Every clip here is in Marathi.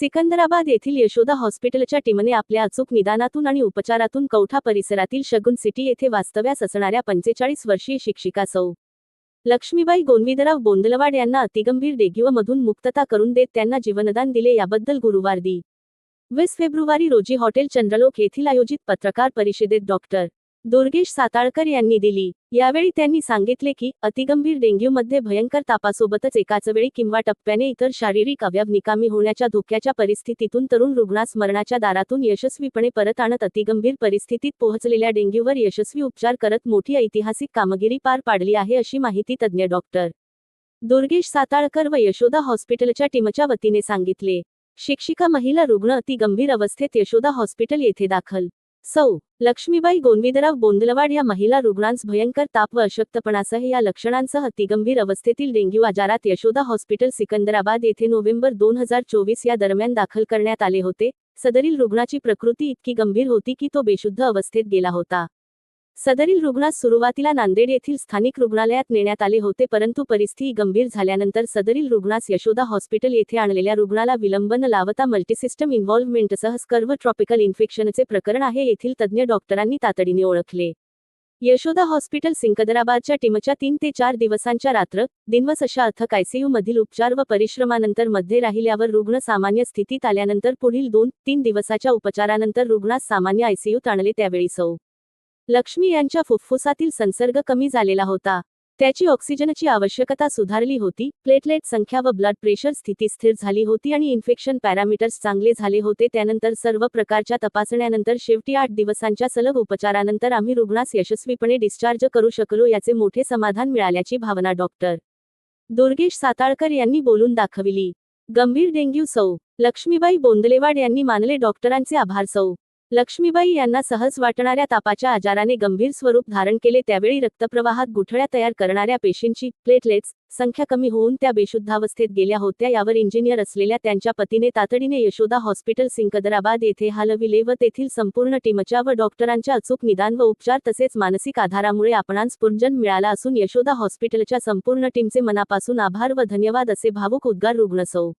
सिकंदराबाद येथील यशोदा हॉस्पिटलच्या टीमने आपल्या अचूक निदानातून आणि उपचारातून कौठा परिसरातील शगुन सिटी येथे वास्तव्यास असणाऱ्या पंचेचाळीस वर्षीय शिक्षिका सौ. लक्ष्मीबाई गोंविदराव बोंदलवाड यांना अतिगंभीर डेग्यूमधून मुक्तता करून देत त्यांना जीवनदान दिले याबद्दल गुरुवार दि. वीस फेब्रुवारी रोजी हॉटेल चंद्रलोक येथील आयोजित पत्रकार परिषदेत डॉक्टर. दुर्गेश साताळकर यांनी दिली. यावेळी त्यांनी सांगितले की अतिगंभीर डेंग्यूमध्ये भयंकर तापासोबतच एकाच वेळी किंवा टप्प्याने इतर शारीरिक अवयव निकामी होण्याच्या धोक्याच्या परिस्थितीतून तरुण रुग्णास मरणाच्या दारातून यशस्वीपणे परत आणत अतिगंभीर परिस्थितीत पोहोचलेल्या डेंग्यूवर यशस्वी उपचार करत मोठी ऐतिहासिक कामगिरी पार पाडली आहे अशी माहिती तज्ज्ञ डॉक्टर दुर्गेश साताळकर व यशोदा हॉस्पिटलच्या टीमच्या वतीने सांगितले. शिक्षिका महिला रुग्ण अति गंभीर अवस्थेत यशोदा हॉस्पिटल येथे दाखल सौ लक्ष्मीबाई गोंदविदराव बोंदलवाड या महिला रुग्णांस भयंकर ताप व अशक्तपणासह या लक्षणांसह अतिगंभीर अवस्थेतील डेंग्यू आजारात यशोदा हॉस्पिटल सिकंदराबाद येथे नोव्हेंबर दोन हजार चोवीस या दरम्यान दाखल करण्यात आले होते. सदरील रुग्णाची प्रकृती इतकी गंभीर होती की तो बेशुद्ध अवस्थेत गेला होता. सदरील रुग्णास सुरुवातीला नांदेड येथील स्थानिक रुग्णालयात नेण्यात आले होते परंतु परिस्थिती गंभीर झाल्यानंतर सदरील रुग्णास यशोदा हॉस्पिटल येथे आणलेल्या रुग्णाला विलंब न लावता मल्टीसिस्टम इन्व्हॉल्वमेंटसह स्कर्व ट्रॉपिकल इन्फेक्शनचे प्रकरण आहे येथील तज्ज्ञ डॉक्टरांनी तातडीने ओळखले. यशोदा हॉस्पिटल सिंकदराबादच्या टीमच्या तीन ते चार दिवसांच्या रात्र दिनवस अशा अर्थक आयसीयू मधील उपचार व परिश्रमानंतरमध्ये राहिल्यावर रुग्ण सामान्य स्थितीत आल्यानंतर पुढील दोन तीन दिवसाच्या उपचारानंतर रुग्णास सामान्य आयसीयूत आणले त्यावेळी सौ. लक्ष्मी यांच्या फुफ्फुसातील संसर्ग कमी झालेला होता. त्याची ऑक्सिजनची आवश्यकता सुधारली होती प्लेटलेट संख्या व ब्लड प्रेशर स्थिती स्थिर झाली होती आणि इन्फेक्शन पॅरामीटर्स चांगले झाले होते. त्यानंतर सर्व प्रकारच्या तपासण्यानंतर शेवटी आठ दिवसांच्या सलग उपचारानंतर आम्ही रुग्णास यशस्वीपणे डिस्चार्ज करू शकलो याचे मोठे समाधान मिळाल्याची भावना डॉक्टर दुर्गेश साताळकर यांनी बोलून दाखविली. गंभीर डेंग्यू सौ. लक्ष्मीबाई बोंदलेवाड यांनी मानले डॉक्टरांचे आभार सौ. लक्ष्मीबाई यांना सहज वाटणाऱ्या तापाच्या आजाराने गंभीर स्वरूप धारण केले त्यावेळी रक्तप्रवाहात गुठळ्या तयार करणाऱ्या पेशींची प्लेटलेट्स संख्या कमी होऊन त्या बेशुद्धावस्थेत गेल्या होत्या. यावर इंजिनियर असलेल्या त्यांच्या पतीने तातडीने यशोदा हॉस्पिटल सिंकदराबाद येथे हलविले व तेथील संपूर्ण टीमच्या व डॉक्टरांच्या अचूक निदान व उपचार तसेच मानसिक आधारामुळे आपणांस पुर्जन मिळाला असून यशोदा हॉस्पिटलच्या संपूर्ण टीमचे मनापासून आभार व धन्यवाद असे भावुक उद्गार रुग्णसौ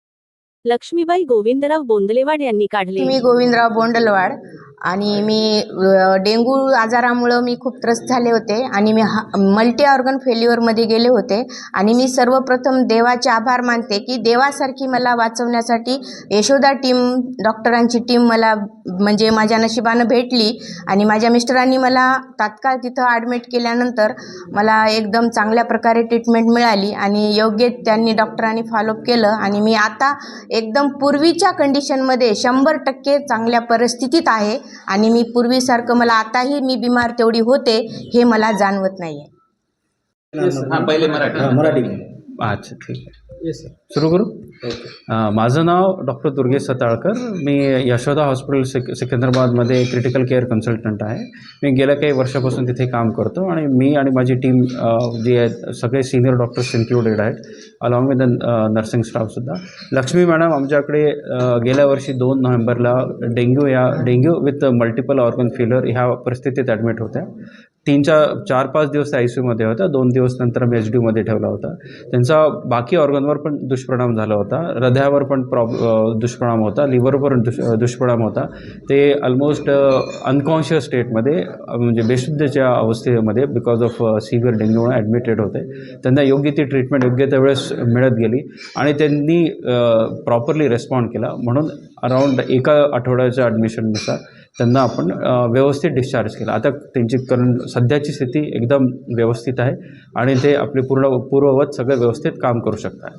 लक्ष्मीबाई गोविंदराव बोंदलेवाड यांनी काढले. मी गोविंदराव बोंडलवाड आणि मी अ, डेंग्यू आजारामुळं मी खूप त्रस्त झाले होते आणि मी हा मल्टी ऑर्गन फेल्युअरमध्ये गेले होते. आणि मी सर्वप्रथम देवाचे आभार मानते की देवासारखी मला वाचवण्यासाठी यशोदा टीम डॉक्टरांची टीम मला म्हणजे माझ्या नशिबानं भेटली आणि माझ्या मिस्टरांनी मला तात्काळ तिथं ॲडमिट केल्यानंतर मला एकदम चांगल्या प्रकारे ट्रीटमेंट मिळाली आणि योग्य त्यांनी डॉक्टरांनी फॉलोअप केलं आणि मी आता एकदम पूर्वीच्या कंडिशनमध्ये शंभर टक्के चांगल्या परिस्थितीत आहे. आणि मी पूर्वीसारखं मला आताही मी बिमार तेवढी होते हे मला जाणवत नाही आहे पहिले मराठी. मराठी. अच्छा ठीक आहे. येस सर सुरू करू? अं, माझं नाव डॉक्टर दुर्गेश सताळकर. मी यशोदा हॉस्पिटल सिक सिकंदराबादमध्ये क्रिटिकल केअर कन्सल्टंट आहे. मी गेल्या काही वर्षापासून तिथे काम करतो आणि मी आणि माझी टीम जी आहे सगळे सिनियर डॉक्टर्स इन्क्लुडेड आहेत अलॉंग विथ द नर्सिंग स्टाफसुद्धा लक्ष्मी मॅडम आमच्याकडे अं, गेल्या वर्षी दोन नोव्हेंबरला डेंग्यू या dengue with multiple organ failure ह्या परिस्थितीत ॲडमिट होत्या. तीनच्या चार पाच दिवस त्या आय सी यूमध्ये होता दोन दिवस नंतर मी एच डीमध्ये ठेवला होता. त्यांचा बाकी ऑर्गनवर पण दुष्परिणाम झाला होता. हृदयावर पण प्रॉब दुष्परिणाम होता. लिव्हरवर पण दुष दुष्परिणाम होता. ते ऑलमोस्ट अनकॉन्शियस स्टेटमध्ये म्हणजे बेशुद्धच्या अवस्थेमध्ये because of severe dengue admitted होते. त्यांना योग्य ती ट्रीटमेंट योग्य त्यावेळेस मिळत गेली आणि त्यांनी प्रॉपरली रेस्पॉन्ड केला. म्हणून अराऊंड एका आठवड्याच्या ॲडमिशननुसार त्यांना आपण व्यवस्थित डिस्चार्ज केला. आता त्यांची कारण सध्याची स्थिती एकदम व्यवस्थित आहे आणि ते आपले पूर्ण पूर्ववत सगळं व्यवस्थित काम करू शकतात.